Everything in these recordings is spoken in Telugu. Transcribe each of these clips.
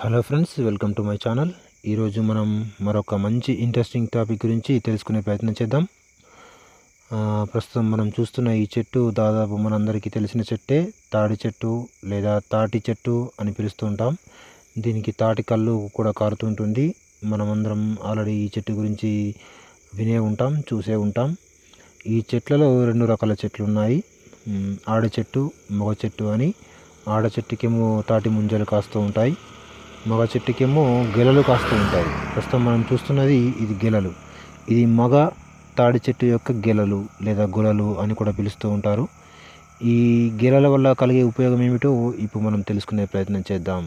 Hello friends welcome to my channel. ఈరోజు మనం మరొక మంచి ఇంట్రెస్టింగ్ టాపిక్ గురించి తెలుసుకునే ప్రయత్నం చేద్దాం. ప్రస్తుతం మనం చూస్తున్న ఈ చెట్టు దాదాపు మనందరికీ తెలిసిన చెట్టే తాడి చెట్టు లేదా తాటి చెట్టు అని పిలుస్తూ ఉంటాం. దీనికి తాటి కళ్ళు కూడా కారుతుంటుంది మనమందరం ఆల్రెడీ ఈ చెట్టు గురించి వినే ఉంటాం చూసే ఉంటాం. ఈ చెట్లలో రెండు రకాల చెట్లు ఉన్నాయి. ఆడ చెట్టు మగ చెట్టు అని. ఆడ చెట్టుకేమో తాటి ముంజలు కాస్తూ ఉంటాయి. మగ చెట్టుకేమో గెలలు కాస్తూ ఉంటాయి. ప్రస్తుతం మనం చూస్తున్నది ఇది గెలలు. ఇది మగ తాడి చెట్టు యొక్క గెలలు లేదా గొలలు అని కూడా పిలుస్తూ ఉంటారు. ఈ గెలల వల్ల కలిగే ఉపయోగం ఏమిటో ఇప్పుడు మనం తెలుసుకునే ప్రయత్నం చేద్దాం.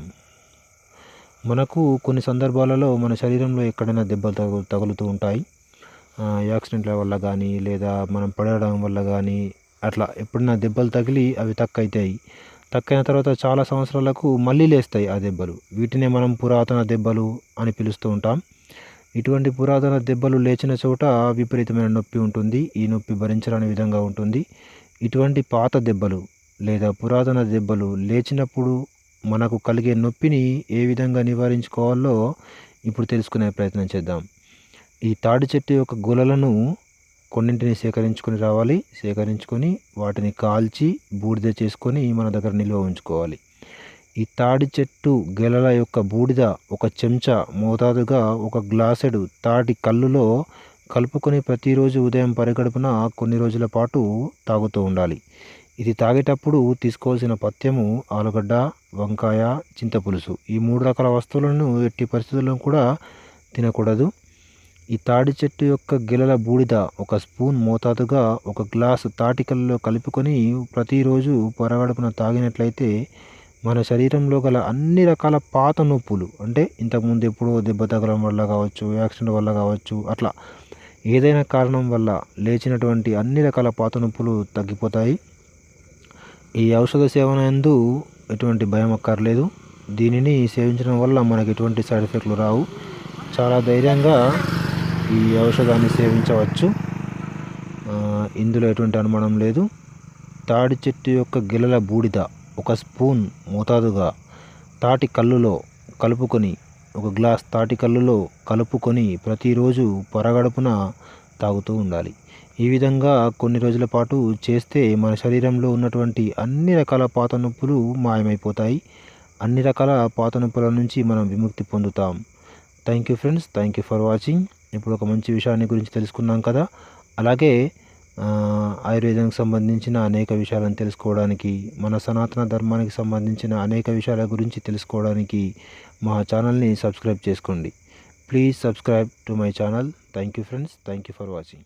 మనకు కొన్ని సందర్భాలలో మన శరీరంలో ఎక్కడైనా దెబ్బలు తగు తగులుతూ ఉంటాయి. యాక్సిడెంట్ల వల్ల కానీ లేదా మనం పడడం వల్ల కానీ అట్లా ఎప్పుడైనా దెబ్బలు తగిలి అవి తక్కువ అవుతాయి తక్కైన తర్వాత చాలా సంవత్సరాలకు మళ్ళీ లేస్తాయి ఆ దెబ్బలు. వీటినే మనం పురాతన దెబ్బలు అని పిలుస్తూ ఉంటాం. ఇటువంటి పురాతన దెబ్బలు లేచిన చోట విపరీతమైన నొప్పి ఉంటుంది. ఈ నొప్పి భరించరాని విధంగా ఉంటుంది. ఇటువంటి పాత దెబ్బలు లేదా పురాతన దెబ్బలు లేచినప్పుడు మనకు కలిగే నొప్పిని ఏ విధంగా నివారించుకోవాలో ఇప్పుడు తెలుసుకునే ప్రయత్నం చేద్దాం. ఈ తాడి చెట్టు యొక్క గులలను కొన్నింటిని సేకరించుకొని రావాలి. సేకరించుకొని వాటిని కాల్చి బూడిద చేసుకొని మన దగ్గర నిల్వ ఉంచుకోవాలి. ఈ తాడి చెట్టు గెలల యొక్క బూడిద ఒక చెంచా మోతాదుగా ఒక గ్లాసెడు తాటి కళ్ళులో కలుపుకొని ప్రతిరోజు ఉదయం పరిగడుపున కొన్ని రోజుల పాటు తాగుతూ ఉండాలి. ఇది తాగేటప్పుడు తీసుకోవాల్సిన పథ్యము ఆలుగడ్డ వంకాయ చింతపులుసు. ఈ మూడు రకాల వస్తువులను ఎట్టి పరిస్థితుల్లో కూడా తినకూడదు. ఈ తాడి చెట్టు యొక్క గిలల బూడిద ఒక స్పూన్ మోతాదుగా ఒక గ్లాసు తాటికల్లో కలుపుకొని ప్రతిరోజు పొరగడుపున తాగినట్లయితే మన శరీరంలో గల అన్ని రకాల పాత నొప్పులు అంటే ఇంతకుముందు ఎప్పుడో దెబ్బ తగలడం వల్ల కావచ్చు యాక్సిడెంట్ వల్ల కావచ్చు అట్లా ఏదైనా కారణం వల్ల లేచినటువంటి అన్ని రకాల పాత నొప్పులు తగ్గిపోతాయి. ఈ ఔషధ సేవన ఎందు ఎటువంటి భయం అక్కర్లేదు. దీనిని సేవించడం వల్ల మనకి ఎటువంటి సైడ్ ఎఫెక్ట్లు రావు. చాలా ధైర్యంగా ఈ ఔషధాన్ని సేవించవచ్చు. ఇందులో ఎటువంటి అనుమానం లేదు. తాడి చెట్టు యొక్క గిలల బూడిద ఒక స్పూన్ మోతాదుగా తాటి కల్లులో కలుపుకొని ఒక గ్లాస్ తాటి కల్లులో కలుపుకొని ప్రతిరోజు పొరగడుపున తాగుతూ ఉండాలి. ఈ విధంగా కొన్ని రోజుల పాటు చేస్తే మన శరీరంలో ఉన్నటువంటి అన్ని రకాల పాత నొప్పులు మాయమైపోతాయి. అన్ని రకాల పాత నొప్పుల నుంచి మనం విముక్తి పొందుతాం. Thank you friends thank you for watching ఇప్పుడు ఒక మంచి విషయాన్ని గురించి తెలుసుకున్నాం కదా. అలాగే ఆయుర్వేదానికి సంబంధించిన అనేక విషయాలను తెలుసుకోవడానికి మన సనాతన ధర్మానికి సంబంధించిన అనేక విషయాల గురించి తెలుసుకోవడానికి మా ఛానల్ని సబ్స్క్రైబ్ చేసుకోండి. Please subscribe to my channel. Thank you friends. Thank you for watching.